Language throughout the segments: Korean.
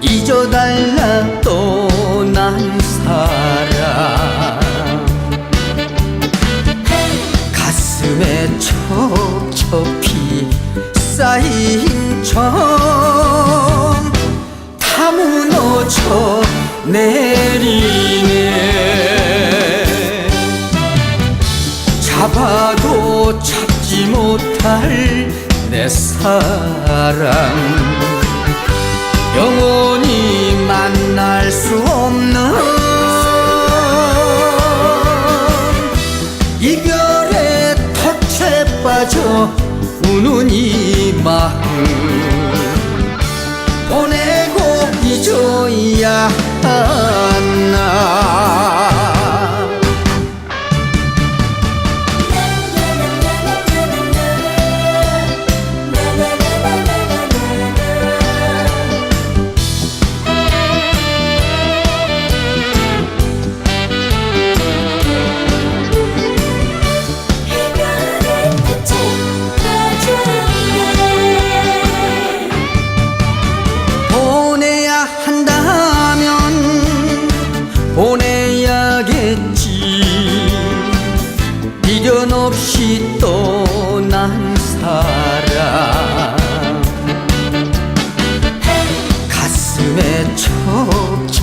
잊어달라 떠난 사람 가슴에 첩첩히 쌓인 점 다 무너져 내리네. 잡아도 잡지 못할 내 사랑 영원히 만날 수 없는 이별의 덫에 빠져 우는 이 마음. 보내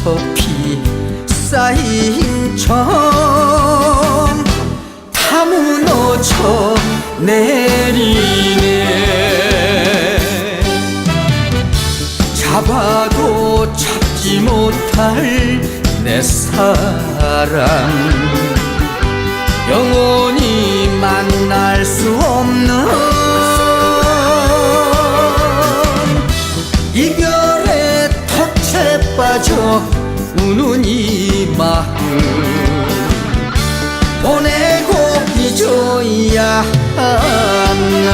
첩첩히 쌓인 점다 무너져 내리네. 잡아도 잡지 못할 내 사랑 마음 보내고 잊어야 하나.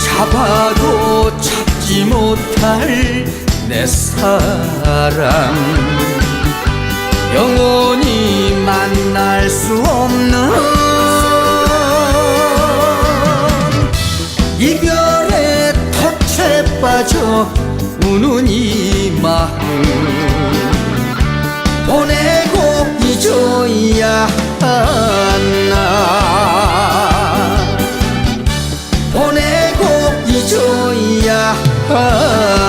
잡아도 잡지 못할 내 사랑. 영원히 만날 수 없는 이별의 덫에 빠져 우는 이 마음. 보내고 잊어야 하나. 보내고 잊어야 하나.